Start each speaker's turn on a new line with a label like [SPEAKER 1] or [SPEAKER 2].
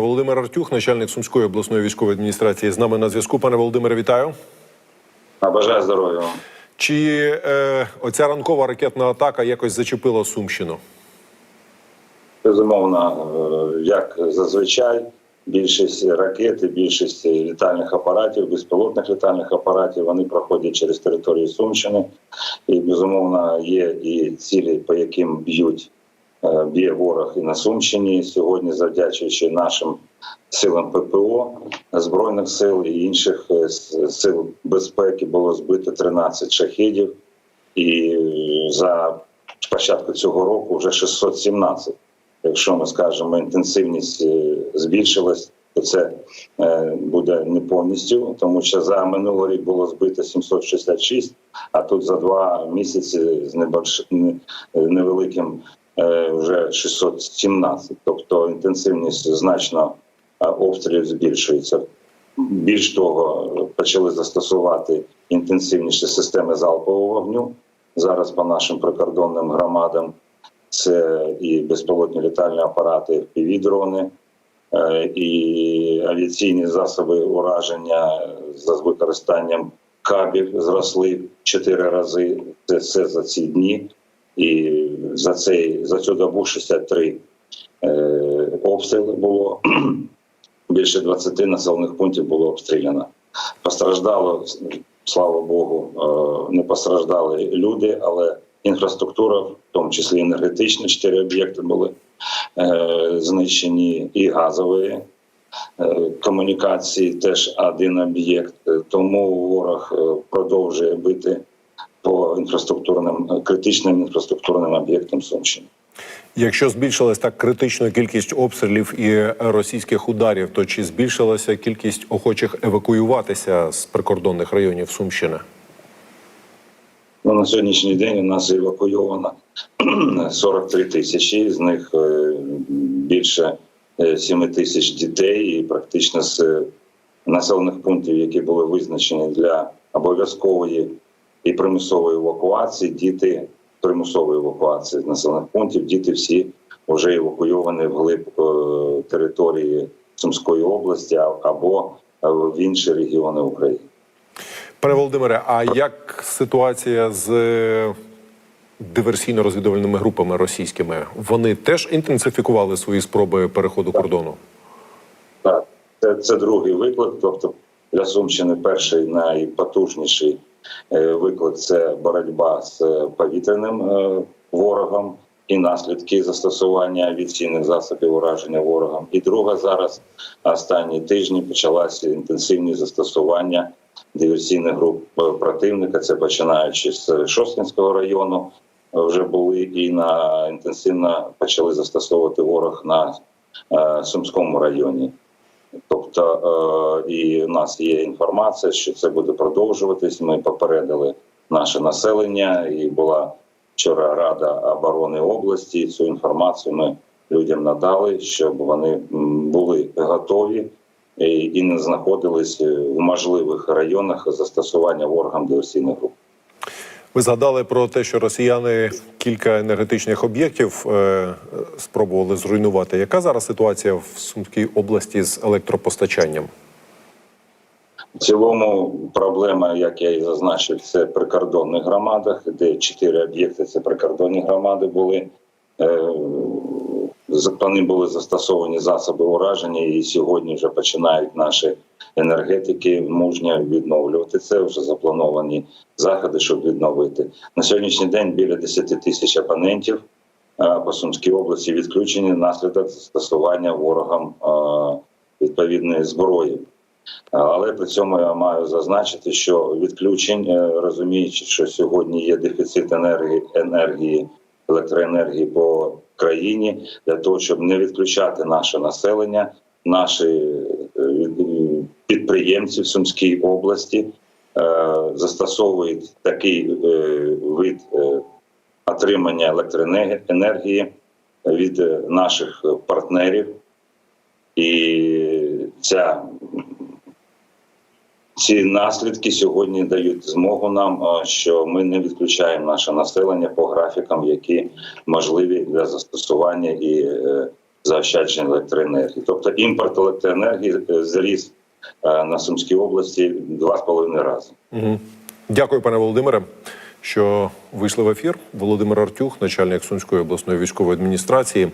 [SPEAKER 1] Володимир Артюх, начальник Сумської обласної військової адміністрації, з нами на зв'язку. Пане Володимире, вітаю.
[SPEAKER 2] Бажаю здоров'я вам.
[SPEAKER 1] Чи е, оця ранкова ракетна атака якось зачепила Сумщину?
[SPEAKER 2] Безумовно, е, як зазвичай, більшість ракет, і більшість літальних апаратів, безпілотних літальних апаратів, вони проходять через територію Сумщини. І безумовно є і цілі, по яким б'ють б'є ворог і на Сумщині. Сьогодні, завдячуючи нашим силам ППО, збройних сил і інших е, сил безпеки, було збито 13 шахідів. І е, за початку цього року вже 617. Якщо ми скажемо, інтенсивність е, збільшилась, то це е, буде не повністю, тому що за минулий рік було збито 766, а тут за два місяці з невеликим е, вже 617. Тобто інтенсивність значно е, обстрілів збільшується. Більш того, почали застосувати інтенсивніші системи залпового вогню зараз по нашим прикордонним громадам. Це і безпілотні літальні апарати, і дрони, е, і авіаційні засоби ураження з використанням кабів зросли чотири рази. Це все за ці дні. І за цей за цю добу 63 е, обстріли було. Більше 20 населених пунктів було обстріляно. Постраждало, слава Богу, е, не постраждали люди, але інфраструктура, в тому числі енергетична, чотири об'єкти були е, знищені, і газові е, комунікації теж один об'єкт. Е, Тому ворог е, продовжує бити по інфраструктурним е, критичним інфраструктурним об'єктам Сумщини.
[SPEAKER 1] Якщо збільшилась так критично кількість обстрілів і російських ударів, то чи збільшилася кількість охочих евакуюватися з прикордонних районів Сумщини?
[SPEAKER 2] Ну, на сьогоднішній день у нас евакуйовано 43 тисячі, з них е, більше е, 7 тисяч дітей, і практично з е, населених пунктів, які були визначені для обов'язкової і примусової евакуації, діти примусової евакуації з населених пунктів, діти всі вже евакуйовані вглиб е, території Сумської області або е, в інші регіони України.
[SPEAKER 1] Пане Володимире, а як ситуація з е, диверсійно-розвідувальними групами російськими? Вони теж інтенсифікували свої спроби переходу кордону?
[SPEAKER 2] Так, це, це другий виклик. Тобто для Сумщини перший найпотужніший виклик це боротьба з е, повітряним е, ворогом і наслідки застосування авіаційних засобів ураження ворогом. І друга зараз останні тижні почалася інтенсивні застосування диверсійних груп е, противника. Це починаючи з Шосткінського району. е, Вже були і на інтенсивно почали застосовувати ворог на е, Сумському районі. Тобто е, і у нас є інформація, що це буде продовжуватись. Ми попередили наше населення, і була вчора Рада оборони області. Цю інформацію ми людям надали, щоб вони були готові і, не знаходились в можливих районах застосування ворогам диверсійних груп.
[SPEAKER 1] Ви згадали про те, що росіяни кілька енергетичних об'єктів е, спробували зруйнувати. Яка зараз ситуація в Сумській області з електропостачанням?
[SPEAKER 2] В цілому проблема, як я і зазначив, це прикордонних громадах, де чотири об'єкти це прикордонні громади були. Е, ним були застосовані засоби ураження, і сьогодні вже починають наші енергетики мужньо відновлювати це. Вже заплановані заходи, щоб відновити на сьогоднішній день. Біля 10 тисяч абонентів е, по Сумській області відключені внаслідок застосування ворогам е, відповідної зброї. Але при цьому я маю зазначити, що відключень, е, розуміючи, що сьогодні є дефіцит енергії, енергії електроенергії по країні, для того, щоб не відключати наше населення, наші е, підприємці в Сумській області е, застосовують такий е, вид отримання електроенергії від наших партнерів. І ця ці наслідки сьогодні дають змогу нам, е, що ми не відключаємо наше населення по графікам, які можливі для застосування і е, заощадження електроенергії. Тобто імпорт електроенергії е, зріс на Сумській області два з половиною рази.
[SPEAKER 1] Угу. Дякую, пане Володимире, що вийшли в ефір. Володимир Артюх, начальник Сумської обласної військової адміністрації.